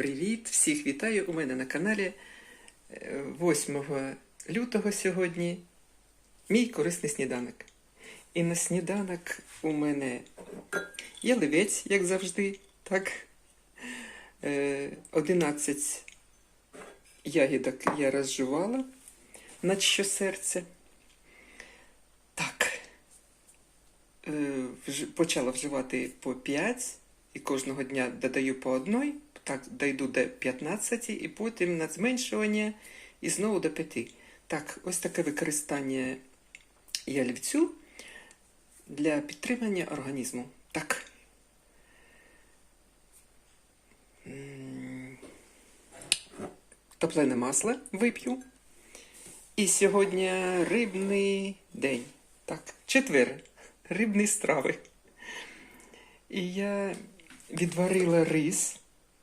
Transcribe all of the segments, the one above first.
Привіт! Всіх вітаю у мене на каналі е, 8 лютого сьогодні. Мій корисний сніданок. І на сніданок у мене яливець, як завжди, так. Е, 11 ягідок я розжувала на щосерце. Так. Е, почала вживати по 5 і кожного дня додаю по одной, так дойду до 15 і потім на зменшування і знову до 5. Так, ось таке використання ялівцю для підтримання організму. Так. Топлене масло вип'ю. І сьогодні рибний день. Так, четвер. Рибні страви. І я відварила рис,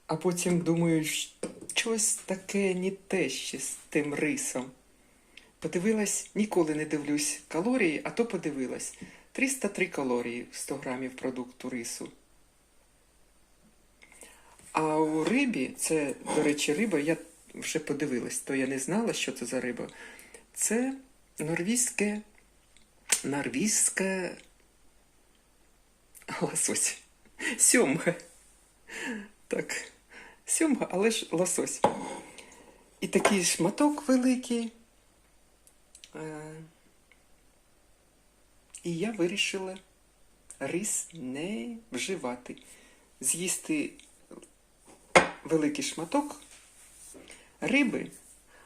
а потім думаю, щось таке не те ще з тим рисом. Подивилась, ніколи не дивлюсь калорії, а то подивилась. 303 калорії в 100 грамів продукту рису. А у рибі, це, до речі, риба, я вже подивилась, то я не знала, що це за риба. Це норвізьке, норвізьке лосось. Сьомга. Так, сьомга, але ж лосось. І такий шматок великий. Е, І я вирішила рис не вживати. З'їсти великий шматок риби,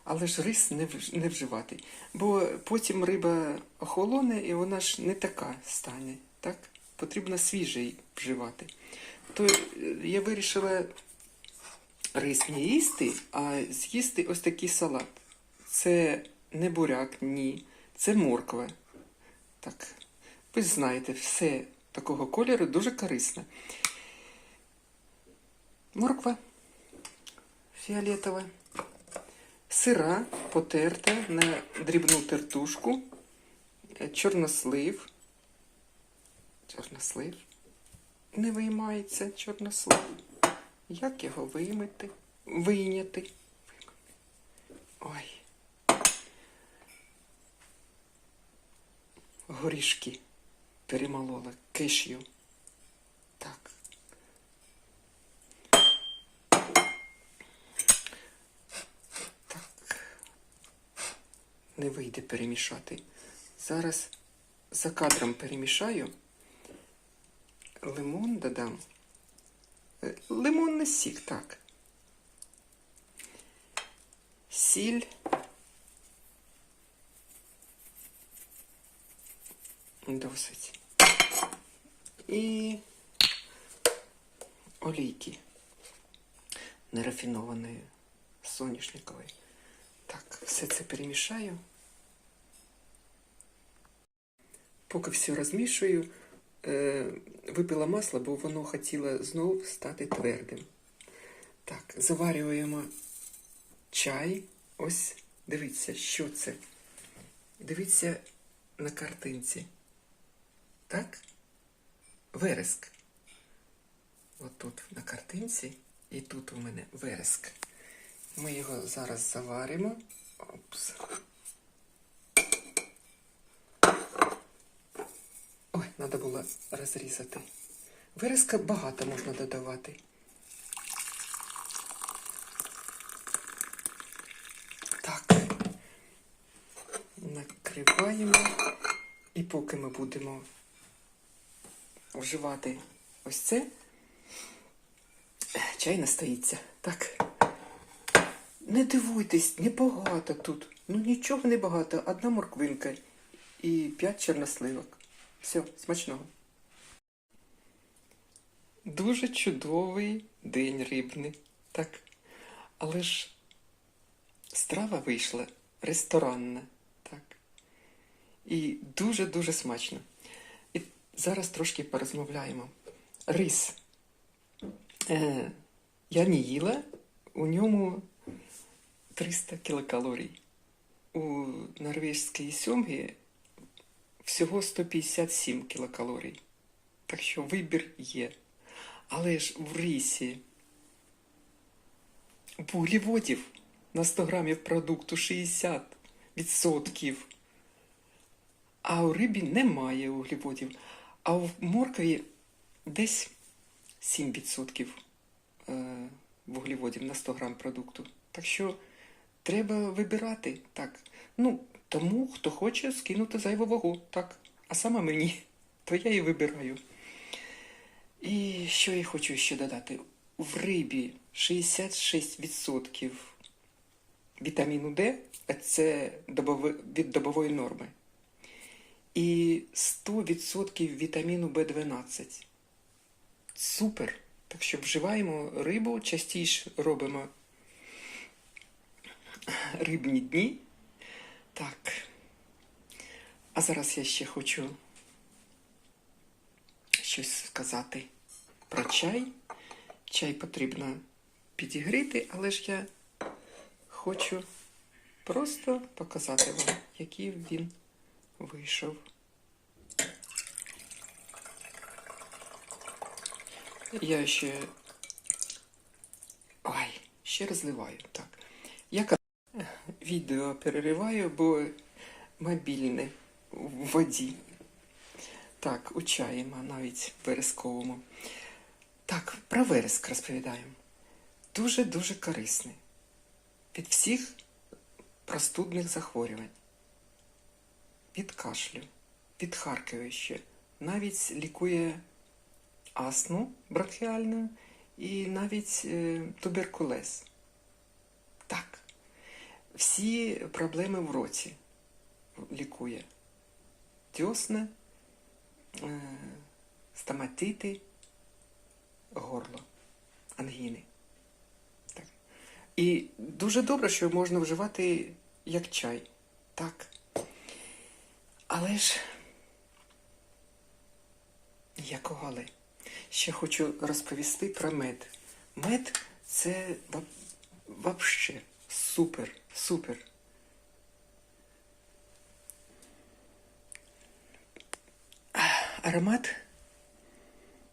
але ж рис не вживати. Бо потім риба охолоне і вона ж не така стане. Так? Потрібно свіжий вживати. То е, я вирішила рис не їсти, а з'їсти ось такий салат. Це не буряк, ні. Це морква. Так. Ви знаєте, все такого кольору дуже корисне. Морква фіолетова. Сира потерта на дрібну тертушку. Е, Чорнослив. Чорнослив. Не виймається чорнослив. Як його виймити? Вийняти? Ой. Горішки перемолола киш'ю. Так. Так. Не вийде перемішати. Зараз за кадром перемішаю. Лимон додам. Лимонний сік, так. Сіль. Досить. І олійки нерафінованої соняшникової. Так, все це перемішаю. Поки все розмішую, випила масло, бо воно хотіло знову стати твердим. Так, заварюємо чай. Ось, дивіться, що це. Дивіться на картинці. Так? Вереск. От тут на картинці, і тут у мене вереск. Ми його зараз заваримо. Опс. Треба було розрізати. Виразка багато можна додавати. Так. Накриваємо. І поки ми будемо вживати ось це, чай настоїться. Так. Не дивуйтесь, небагато тут. Ну нічого не багато. Одна морквинка і п'ять чорносливок. Все, смачного. Дуже чудовий день рибний. Так. Але ж страва вийшла ресторанна. Так. І дуже-дуже смачно. І зараз трошки порозмовляємо. Рис. Е, я не їла, у ньому 300 кілокалорій. У норвезькій сьомгі всього 157 кілокалорій. Так що вибір є. Але ж в рисі вуглеводів на 100 грамів продукту 60%. А у рибі немає вуглеводів. А в моркві десь 7% е, вуглеводів на 100 грам продукту. Так що треба вибирати так. Ну, тому, хто хоче скинути зайву вагу, так. А саме мені, то я і вибираю. І що я хочу ще додати? В рибі 66% вітаміну Д, це від добової норми. І 100% вітаміну В12. Супер! Так що вживаємо рибу, частіше робимо рибні дні. Так. А зараз я ще хочу щось сказати про чай. Чай потрібно підігріти, але ж я хочу просто показати вам, який він вийшов. Я ще. Ой, ще розливаю. Так. Я відео перериваю, бо мобільне в воді. Так, у чаї, навіть вересковому. Так, про вереск розповідаємо. Дуже-дуже корисний. Від всіх простудних захворювань. Від кашлю, від харківища. Навіть лікує астму бронхіальну і навіть е, туберкулез. Всі проблеми в роті лікує. Дьосне, е, стоматити, горло, ангіни. Так. І дуже добре, що можна вживати як чай. Так. Але ж якого але? Ще хочу розповісти про мед. Мед це вообще супер, супер. Аромат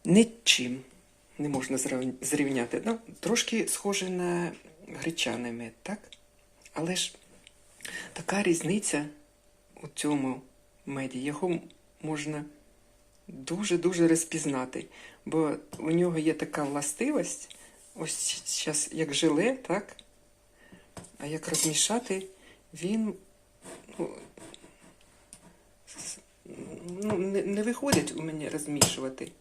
нічим не можна зрівняти. Ну, трошки схоже на гречаний мед, так? Але ж така різниця у цьому меді. Його можна дуже-дуже розпізнати, бо у нього є така властивість, ось зараз як желе, так? А як розмішати, він ну, ну, не, не виходить у мене розмішувати.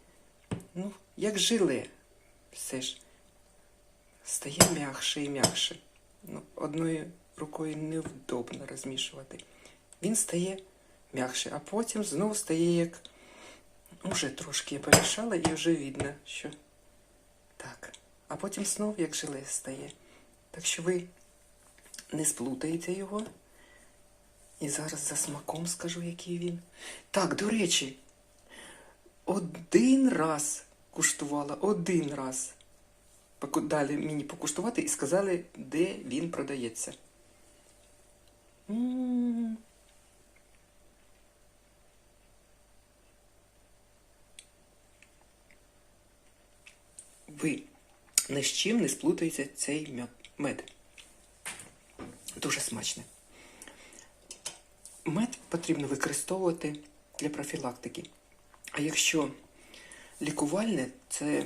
Ну, як желе. Все ж стає м'якше і м'якше. Ну, одною рукою невдобно розмішувати. Він стає м'якше, а потім знову стає як. Уже трошки я помішала і вже видно, що так. А потім знов як желе стає. Так що ви не сплутаєте його. І зараз за смаком скажу, який він. Так, до речі, один раз куштувала, один раз. Дали мені покуштувати і сказали, де він продається. Ви ні з чим не сплутаєте цей мед. Дуже смачний. Мед потрібно використовувати для профілактики. А якщо лікувальне, це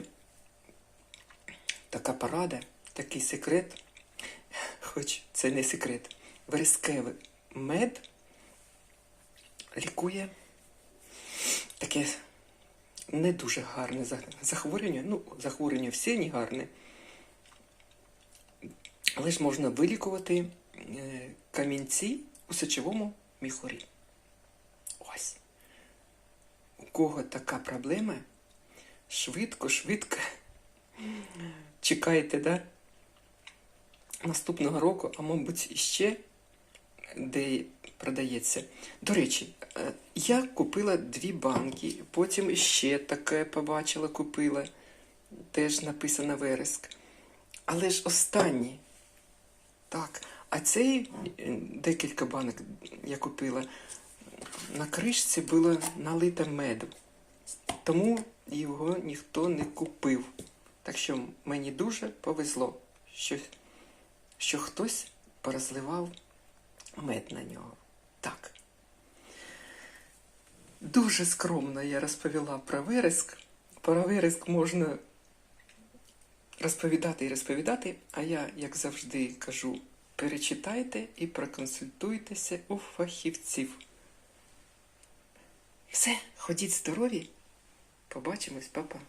така порада, такий секрет, хоч це не секрет. Верескевий мед лікує таке не дуже гарне захворювання. Ну, захворювання всі не гарне. Але ж можна вилікувати камінці у сечовому міхурі. Ось. У кого така проблема, швидко, швидко чекайте, да? Наступного року, а мабуть, ще де продається. До речі, е, я купила дві банки, потім ще таке побачила, купила. Теж написано вереск. Але ж останні. Так, а цей е, декілька банок я купила. На кришці було налито меду. Тому його ніхто не купив. Так що мені дуже повезло, що що хтось порозливав мед на нього. Так. Дуже скромно я розповіла про вереск. Про вереск можна розповідати і розповідати, а я, як завжди, кажу: перечитайте і проконсультуйтеся у фахівців. Все, ходіть здорові. Побачимось, папа.